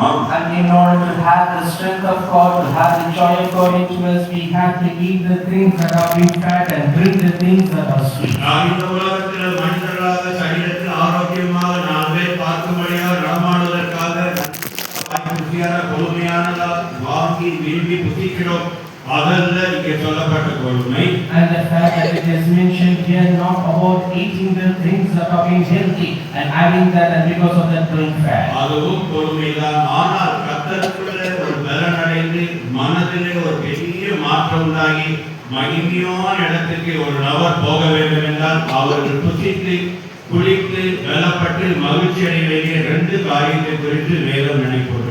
வேண்டுமா And in order to have the strength of God, to have the joy of God into us, we have to eat the things that are being fat and drink the things that are sweet. நாம் இந்த உலகத்தில் மனிதர்களாக சரீரத்தில் ஆரோக்கியமாக நாமே பார்க்கும்படியாக நலமாடுவதற்காக ருசியான கொழுமையானதா வாங்கி விரும்பி புசிக்கிறோம் அதல்ல இங்கே சொல்லப்பட்ட கொழுமை And the fact that it is mentioned here not about eating the things that are being healthy and adding that and because of that going fat. அதுவும் பொறுமைதான். ஆனால் கத்தருக்குள்ள ஒரு பலன் அடைந்து மனதிலே ஒரு பெரிய மாற்றம் உண்டாகி மகிமையான இடத்திற்கு ஒரு நபர் போக வேண்டும் என்றால் அவர்கள் புசித்து குளித்து பலப்பட்டு மகிழ்ச்சி அடைய வேண்டிய ரெண்டு காரியத்தை குறித்து வேதம் நினைப்போட்டுகிறது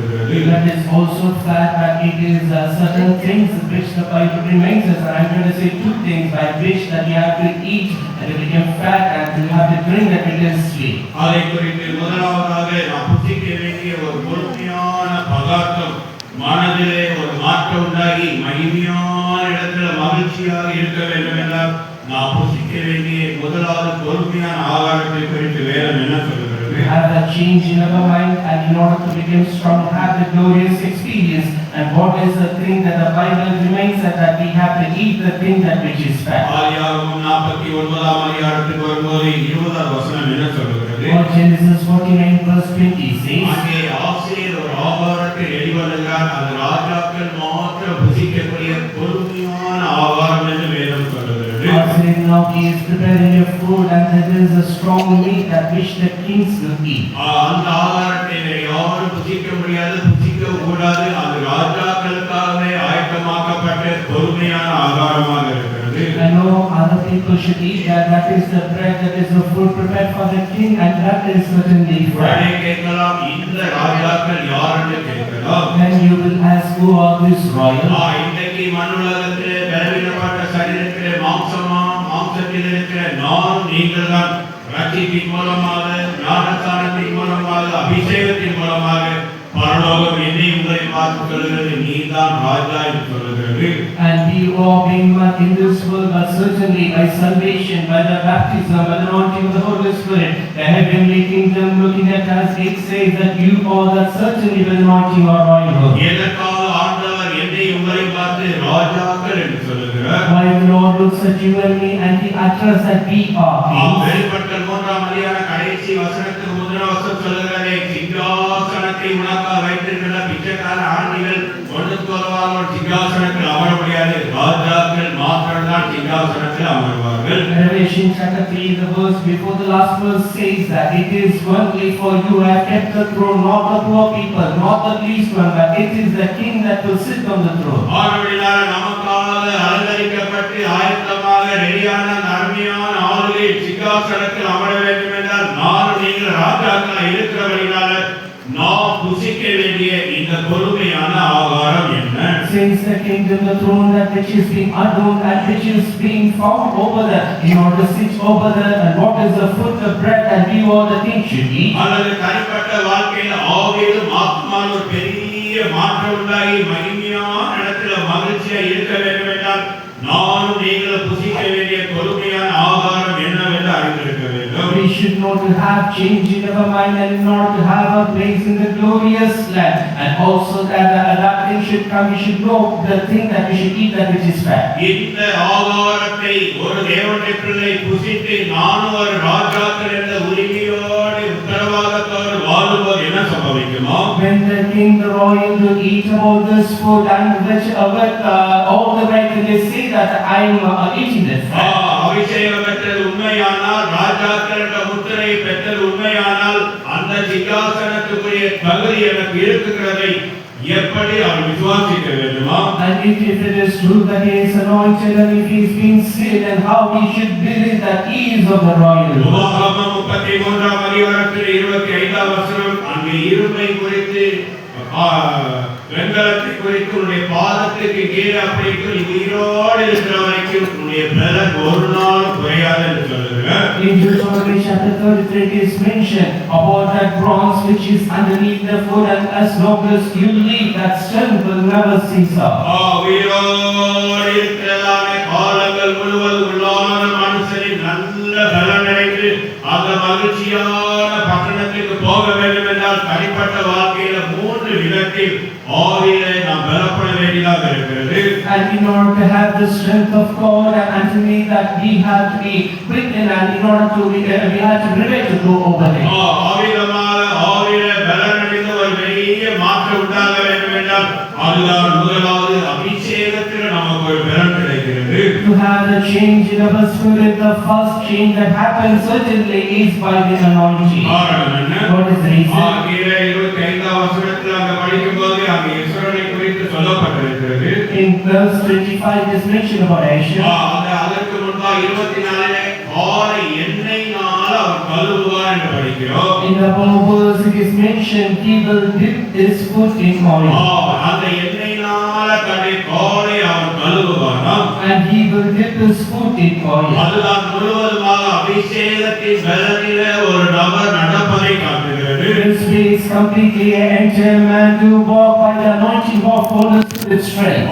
That is also fact that it is uh, certain things which the Bible reminds us. And I'm going to say two things by which that we have to eat and to become fat and to have to drink that it is sweet. அதை குறித்து முதலாவதாக நாம் புசிக்க வேண்டிய ஒரு முழுமையான பதார்த்தம் மனதிலே ஒரு மாற்றம் உண்டாகி மகிமையான இடத்துல மகிழ்ச்சியாக இருக்க வேண்டும் என்றால் நாம் புசிக்க வேண்டிய முதலாவது பொறுமையான ஆகாரத்தை குறித்து வேதம் என்ன We சொல்கிறது have that change in our mind and in order to become strong, have the glorious experience. And what is the thing that the Bible reminds us that we have to eat the thing that which is fat. ஆதியாகமம் நாற்பத்தி ஒன்பதாம் அதிகாரத்துக்கு வரும்போது இருபதாம் வசனம் என்ன சொல்கிறது Or Genesis 49 verse 20 says, அங்கே ஆசிரியர் ஒரு ஆகாரத்தை வெளிவருகிறார் அது ராஜாக்கள் மாத்திரம் புசிக்கக்கூடிய God said, now he is preparing a food and there is a strong meat that which the kings will eat. ஆஹ் அந்த ஆகாரத்தை வேறு யாரும் புசிக்க முடியாது புசிக்க கூடாது அது ராஜாக்களுக்காகவே ஆயத்தமாக்கப்பட்ட பொறுமையான ஆகாரமாக இருக்கிறது I know other people should eat that, that is the bread, that is the food prepared for the king and that is certainly உடனே fat. கேட்கலாம் இந்த ராஜாக்கள் யார் என்று கேட்கலாம் Then you will ask, who are these royal? ஆஹ் இன்றைக்கு மண்ணுலகத்திலே நீங்கள் தான் ரட்சிப்பின் மூலமாக ஞானஸ்தானத்தின் மூலமாக அபிஷேகத்தின் மூலமாக பரலோகம் என்னை உங்களை பார்த்து சொல்கிறது நீதான் ராஜா என்று சொல்லுகிறது And we all being born in this world, but certainly by salvation, by the baptism, by the anointing of the Holy Spirit, the heavenly kingdom looking at us, it says that you are that certainly by the anointing or royal. உங்களை பார்த்து ராஜாக்கள் என்று சொல்லுகிறார். Why the Lord looks at you and me and he utters that we are. kings. வெளிப்படுத்தல் மூன்றாம் அதிகார கடைசி வசனத்துக்கு முதல் வசனம் சொல்லுகிறதே சிங்காசனத்தை உனக்கா வைத்திருக்கிற பிச்சைக்கார ஆண்டிகள் ஒன்று தோல்வார்கள் சிங்காசனத்தில் அமர முடியாது. ராஜாக்கள் மாத்திரம்தான் சிங்காசனத்தில் அமர்வார்கள். Revelation chapter 3, the verse before the last verse says that it is worthy for you have kept the throne, not the poor people, not the least one, but it is the king that will sit on the throne. ஆனவடினால நமக்காக அலங்கரிக்கப்பட்டு ஆயத்தமாக ரெடியான அந்த அருமையான சிங்காசனத்தில் அமர வேண்டும் என்றால் நானும் நீங்கள் ராஜாக்கள் இருக்கிறபடினால நாம் புசிக்க வேண்டிய இந்த பொறுமை என்ன Since the kingdom, the throne that which is being adorned and which is being found over there, in order to sit over there, and what is the food, the bread, and we all the things should eat. அல்லது தனிப்பட்ட வாழ்க்கையில ஆவியிலும் ஆத்மாவில் ஒரு பெரிய மாற்றம் உண்டாகி மகிமையான வேண்டும் We should know to have change in our mind and in order to have a place in the glorious land. And also that the adapting should come, we should know the thing that we should eat that which is fat. இந்த ஆகாரத்தை ஒரு தேவனுடைய பிள்ளை புசித்து நானும் ஒரு ராஜாக்கள் என்ற உரிமையோடு உத்தரவாதத்தோடு என்ன சம்பவிக்குமா When the king, the royal, will eat all this food and which uh, uh, all the right, they say that I am uh, eating this. அபிஷேகம் பெற்றது உண்மையானால் ராஜாக்கள் என்ற முத்திரை பெற்றது உண்மையானால் அந்த சிங்காசனத்துக்குரிய தகுதி எனக்கு இருக்குகிறதை எப்படி அவன் விசுவாசிக்க வேண்டுமா And if, if it is true that he is anointed and if he is being sealed and how he should believe that he is of the royal. உபாகமம் முப்பத்தி மூன்றாம் அதிகாரத்தில் இருபத்தி ஐந்தாம் வசனம் அங்கு இருமை குறித்து வெண்கலத்தை குறித்து உன்னுடைய பாதத்துக்கு கீழே அப்படிக்கு நீ உயிரோடு இருக்கிற வரைக்கும் உன்னுடைய பலன் ஒரு நாளும் குறையாது என்று சொல்லுகிறார் In Deuteronomy chapter 33, it is mentioned about that bronze which is underneath the foot, and as long as you live, that strength will never cease up. காலங்கள் முழுவதும் உள்ளான மனுஷனின் நல்ல பலன் அந்த மகிழ்ச்சியான பட்டணத்திற்கு போக வேண்டும் என்றால் தனிப்பட்ட வாழ்க்கையில மூன்று விதத்தில் ஆவியில and in order to have the strength of God and anatomy that we have to be quicken and in order to be, uh, we have to prevent to go over it. To have the change in our spirit, the first change that happens certainly is by this anointing. What is the reason? சொல்லப்பட்டிருக்கிறது In verse 25, it is mentioned about Asher. அந்த அதற்கு முன்பாக இருபத்தி நாலிலே காலை எண்ணெயினால் அவர் கழுவுவார் என்று படிக்கிறோம் In the above verse, it is mentioned, he will dip his foot in ah, oil. அந்த எண்ணெயினால தன்னை காலை அவர் கழுவுவாராம் And he will dip his foot in oil. அதுதான் முழுவதுமாக அபிஷேகத்தின் ஒரு நபர் This please completely quickly and enter do walk by the anointing of Holy Spirit strength.